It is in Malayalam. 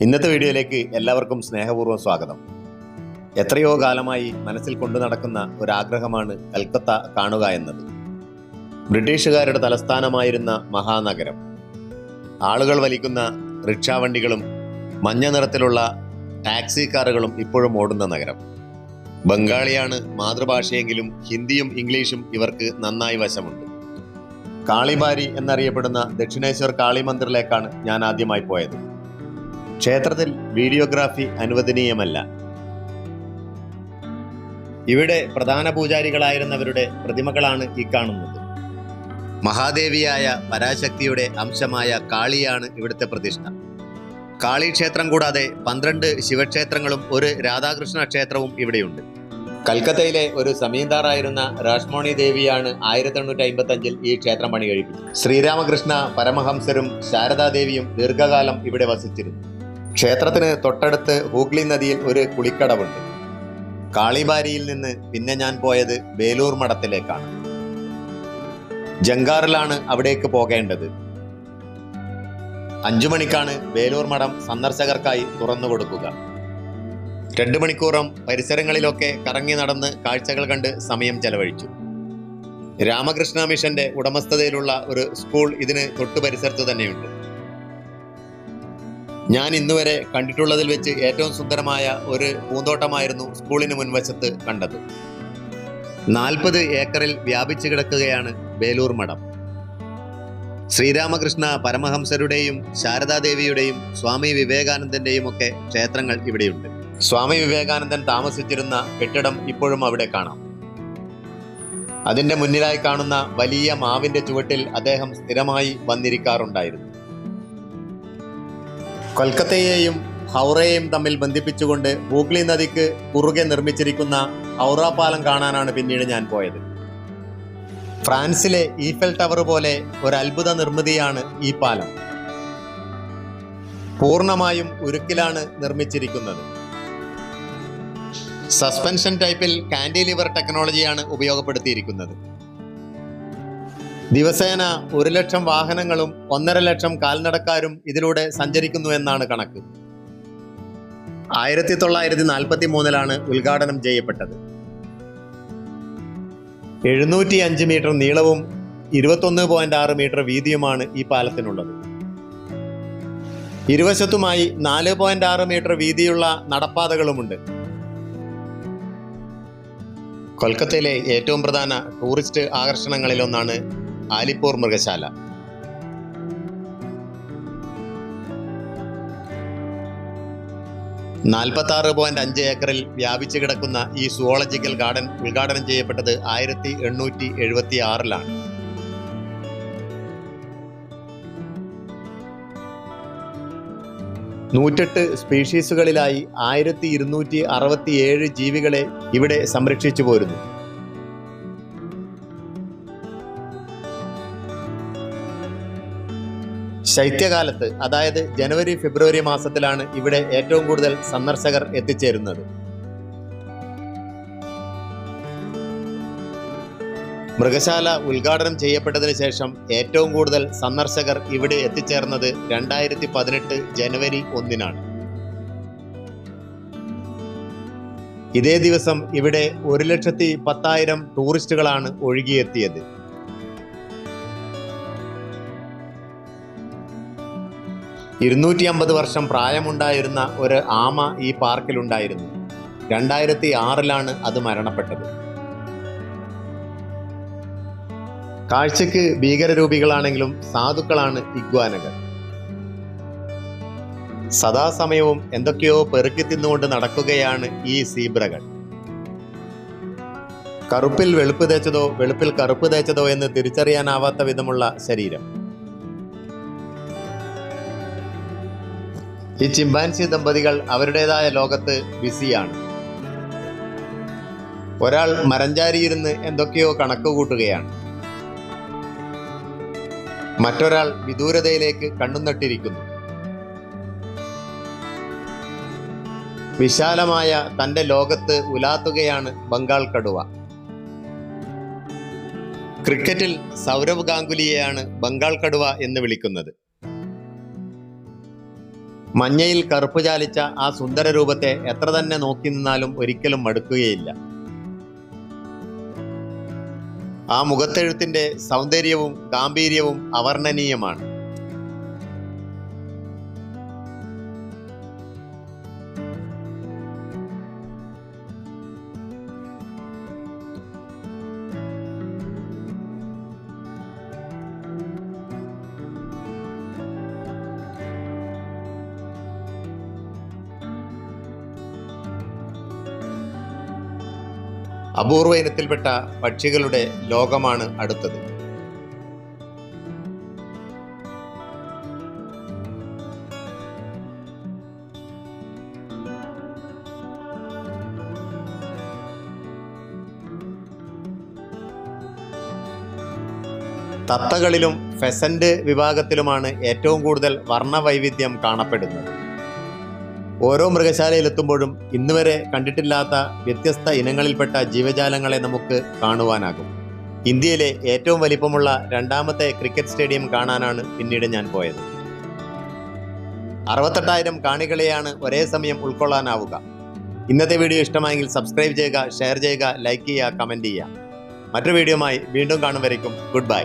ഇന്നത്തെ വീഡിയോയിലേക്ക് എല്ലാവർക്കും സ്നേഹപൂർവം സ്വാഗതം. എത്രയോ കാലമായി മനസ്സിൽ കൊണ്ടു നടക്കുന്ന ഒരാഗ്രഹമാണ് കൽക്കത്ത കാണുക എന്നത്. ബ്രിട്ടീഷുകാരുടെ തലസ്ഥാനമായിരുന്ന മഹാനഗരം. ആളുകൾ വലിക്കുന്ന റിക്ഷാവണ്ടികളും മഞ്ഞ നിറത്തിലുള്ള ടാക്സി കാറുകളും ഇപ്പോഴും ഓടുന്ന നഗരം. ബംഗാളിയാണ് മാതൃഭാഷയെങ്കിലും ഹിന്ദിയും ഇംഗ്ലീഷും ഇവർക്ക് നന്നായി വശമുണ്ട്. കാളിബാരി എന്നറിയപ്പെടുന്ന ദക്ഷിണേശ്വർ കാളി മന്ദിറിലേക്കാണ് ഞാൻ ആദ്യമായി പോയത്. ക്ഷേത്രത്തിൽ വീഡിയോഗ്രാഫി അനുവദനീയമല്ല. ഇവിടെ പ്രധാന പൂജാരികളായിരുന്നവരുടെ പ്രതിമകളാണ് ഈ കാണുന്നത്. മഹാദേവിയായ പരാശക്തിയുടെ അംശമായ കാളിയാണ് ഇവിടുത്തെ പ്രതിഷ്ഠ. കാളി ക്ഷേത്രം കൂടാതെ പന്ത്രണ്ട് ശിവക്ഷേത്രങ്ങളും ഒരു രാധാകൃഷ്ണ ക്ഷേത്രവും ഇവിടെയുണ്ട്. കൽക്കത്തയിലെ ഒരു സമീന്ദാറായിരുന്ന രാഷ്മോണി ദേവിയാണ് ആയിരത്തി എണ്ണൂറ്റി അമ്പത്തി അഞ്ചിൽ ഈ ക്ഷേത്രം പണി കഴിപ്പിച്ചത് ശ്രീരാമകൃഷ്ണ പരമഹംസരും ശാരദാദേവിയും ദീർഘകാലം ഇവിടെ വസിച്ചിരുന്നു. ക്ഷേത്രത്തിന് തൊട്ടടുത്ത് ഹൂഗ്ലി നദിയിൽ ഒരു കുളിക്കടവുണ്ട്. കാളിബാരിയിൽ നിന്ന് പിന്നെ ഞാൻ പോയത് ബേലൂർ മഠത്തിലേക്കാണ്. ജങ്കാറിലാണ് അവിടേക്ക് പോകേണ്ടത്. അഞ്ചു മണിക്കാണ് ബേലൂർ മഠം സന്ദർശകർക്കായി തുറന്നു കൊടുക്കുക. രണ്ടു മണിക്കൂറും പരിസരങ്ങളിലൊക്കെ കറങ്ങി നടന്ന് കാഴ്ചകൾ കണ്ട് സമയം ചെലവഴിച്ചു. രാമകൃഷ്ണ മിഷന്റെ ഉടമസ്ഥതയിലുള്ള ഒരു സ്കൂൾ ഇതിന് തൊട്ടു പരിസരത്ത് തന്നെയുണ്ട്. ഞാൻ ഇന്നുവരെ കണ്ടിട്ടുള്ളതിൽ വെച്ച് ഏറ്റവും സുന്ദരമായ ഒരു പൂന്തോട്ടമായിരുന്നു സ്കൂളിന് മുൻവശത്ത് കണ്ടത്. നാൽപ്പത് ഏക്കറിൽ വ്യാപിച്ചു കിടക്കുകയാണ് ബേലൂർ മഠം. ശ്രീരാമകൃഷ്ണ പരമഹംസരുടെയും ശാരദാദേവിയുടെയും സ്വാമി വിവേകാനന്ദന്റെയും ഒക്കെ ക്ഷേത്രങ്ങൾ ഇവിടെയുണ്ട്. സ്വാമി വിവേകാനന്ദൻ താമസിച്ചിരുന്ന കെട്ടിടം ഇപ്പോഴും അവിടെ കാണാം. അതിന്റെ മുന്നിലായി കാണുന്ന വലിയ മാവിന്റെ ചുവട്ടിൽ അദ്ദേഹം സ്ഥിരമായി വന്നിരിക്കാറുണ്ടായിരുന്നു. കൊൽക്കത്തയെയും ഹൗറയെയും തമ്മിൽ ബന്ധിപ്പിച്ചുകൊണ്ട് ഹൂഗ്ലി നദിക്ക് കുറുകെ നിർമ്മിച്ചിരിക്കുന്ന ഹൗറ പാലം കാണാനാണ് പിന്നീട് ഞാൻ പോയത്. ഫ്രാൻസിലെ ഈഫൽ ടവർ പോലെ ഒരു അത്ഭുത നിർമ്മിതിയാണ് ഈ പാലം. പൂർണമായും ഉരുക്കിലാണ് നിർമ്മിച്ചിരിക്കുന്നത്. സസ്പെൻഷൻ ടൈപ്പിൽ കാൻഡിലിവർ ടെക്നോളജിയാണ് ഉപയോഗപ്പെടുത്തിയിരിക്കുന്നത്. ദിവസേന ഒരു ലക്ഷം വാഹനങ്ങളും ഒന്നര ലക്ഷം കാൽനടക്കാരും ഇതിലൂടെ സഞ്ചരിക്കുന്നു എന്നാണ് കണക്ക്. ആയിരത്തി തൊള്ളായിരത്തി നാൽപ്പത്തി മൂന്നിലാണ് ഉദ്ഘാടനം ചെയ്യപ്പെട്ടത്. എഴുന്നൂറ്റി അഞ്ച് മീറ്റർ നീളവും ഇരുപത്തൊന്ന് പോയിന്റ് ആറ് മീറ്റർ വീതിയുമാണ് ഈ പാലത്തിനുള്ളത്. ഇരുവശത്തുമായി നാല് പോയിന്റ് ആറ് മീറ്റർ വീതിയുള്ള നടപ്പാതകളുമുണ്ട്. കൊൽക്കത്തയിലെ ഏറ്റവും പ്രധാന ടൂറിസ്റ്റ് ആകർഷണങ്ങളിലൊന്നാണ് ആലിപ്പൂർ മൃഗശാല. നാൽപ്പത്തി ആറ് പോയിന്റ് അഞ്ച് ഏക്കറിൽ വ്യാപിച്ചു കിടക്കുന്ന ഈ സുവോളജിക്കൽ ഗാർഡൻ ഉദ്ഘാടനം ചെയ്യപ്പെട്ടത് ആയിരത്തി എണ്ണൂറ്റി എഴുപത്തി ആറിലാണ് നൂറ്റെട്ട് സ്പീഷീസുകളിലായി ആയിരത്തി ഇരുന്നൂറ്റി അറുപത്തി ഏഴ് ജീവികളെ ഇവിടെ സംരക്ഷിച്ചു പോരുന്നു. ശൈത്യകാലത്ത് അതായത് ജനുവരി ഫെബ്രുവരി മാസത്തിലാണ് ഇവിടെ ഏറ്റവും കൂടുതൽ സന്ദർശകർ എത്തിച്ചേരുന്നത്. മൃഗശാല ഉദ്ഘാടനം ചെയ്യപ്പെട്ടതിന് ശേഷം ഏറ്റവും കൂടുതൽ സന്ദർശകർ ഇവിടെ എത്തിച്ചേർന്നത് രണ്ടായിരത്തി പതിനെട്ട് ജനുവരി ഒന്നിനാണ്. ഇതേ ദിവസം ഇവിടെ ഒരു ലക്ഷത്തി പത്തായിരം ടൂറിസ്റ്റുകളാണ് ഒഴുകിയെത്തിയത്. ഇരുന്നൂറ്റി അമ്പത് വർഷം പ്രായമുണ്ടായിരുന്ന ഒരു ആമ ഈ പാർക്കിലുണ്ടായിരുന്നു രണ്ടായിരത്തി ആറിലാണ് അത് മരണപ്പെട്ടത്. കാഴ്ചക്ക് ഭീകരരൂപികളാണെങ്കിലും സാധുക്കളാണ് ഇഗ്വാനകൾ സദാസമയവും എന്തൊക്കെയോ പെറുക്കി തിന്നുകൊണ്ട് നടക്കുകയാണ് ഈ സീബ്രകൾ. കറുപ്പിൽ വെളുപ്പ് തേച്ചതോ വെളുപ്പിൽ കറുപ്പ് തേച്ചതോ എന്ന് തിരിച്ചറിയാനാവാത്ത വിധമുള്ള ശരീരം. ഈ ചിമ്പാൻസി ദമ്പതികൾ അവരുടേതായ ലോകത്ത് ബിസിയാണ്. ഒരാൾ മരഞ്ചാരിയിരുന്ന് എന്തൊക്കെയോ കണക്ക് കൂട്ടുകയാണ്. മറ്റൊരാൾ വിദൂരതയിലേക്ക് കണ്ണുനട്ടിരിക്കുന്നു. വിശാലമായ തന്റെ ലോകത്ത് ഉലാത്തുകയാണ് ബംഗാൾ കടുവ. ക്രിക്കറ്റിൽ സൗരവ് ഗാംഗുലിയെയാണ് ബംഗാൾ കടുവ എന്ന് വിളിക്കുന്നത്. മഞ്ഞയിൽ കറുപ്പ് ചാലിച്ച ആ സുന്ദര രൂപത്തെ എത്ര തന്നെ നോക്കി നിന്നാലും ഒരിക്കലും മടുക്കുകയില്ല. ആ മുഖത്തെഴുത്തിന്റെ സൗന്ദര്യവും ഗാംഭീര്യവും അവർണനീയമാണ്. അപൂർവ ഇനത്തിൽപ്പെട്ട പക്ഷികളുടെ ലോകമാണ് അടുത്തത്. തത്തകളിലും ഫെസന്റ് വിഭാഗത്തിലുമാണ് ഏറ്റവും കൂടുതൽ വർണവൈവിധ്യം കാണപ്പെടുന്നത്. ഓരോ മൃഗശാലയിലെത്തുമ്പോഴും ഇന്നുവരെ കണ്ടിട്ടില്ലാത്ത വ്യത്യസ്ത ഇനങ്ങളിൽപ്പെട്ട ജീവജാലങ്ങളെ നമുക്ക് കാണുവാനാകും. ഇന്ത്യയിലെ ഏറ്റവും വലിപ്പമുള്ള രണ്ടാമത്തെ ക്രിക്കറ്റ് സ്റ്റേഡിയം കാണാനാണ് പിന്നീട് ഞാൻ പോയത്. അറുപത്തെട്ടായിരം കാണികളെയാണ് ഒരേ സമയം ഉൾക്കൊള്ളാനാവുക. ഇന്നത്തെ വീഡിയോ ഇഷ്ടമായെങ്കിൽ സബ്സ്ക്രൈബ് ചെയ്യുക ഷെയർ ചെയ്യുക ലൈക്ക് ചെയ്യുക കമന്റ് ചെയ്യുക. മറ്റൊരു വീഡിയോമായി വീണ്ടും കാണും വരയ്ക്കും ഗുഡ് ബൈ.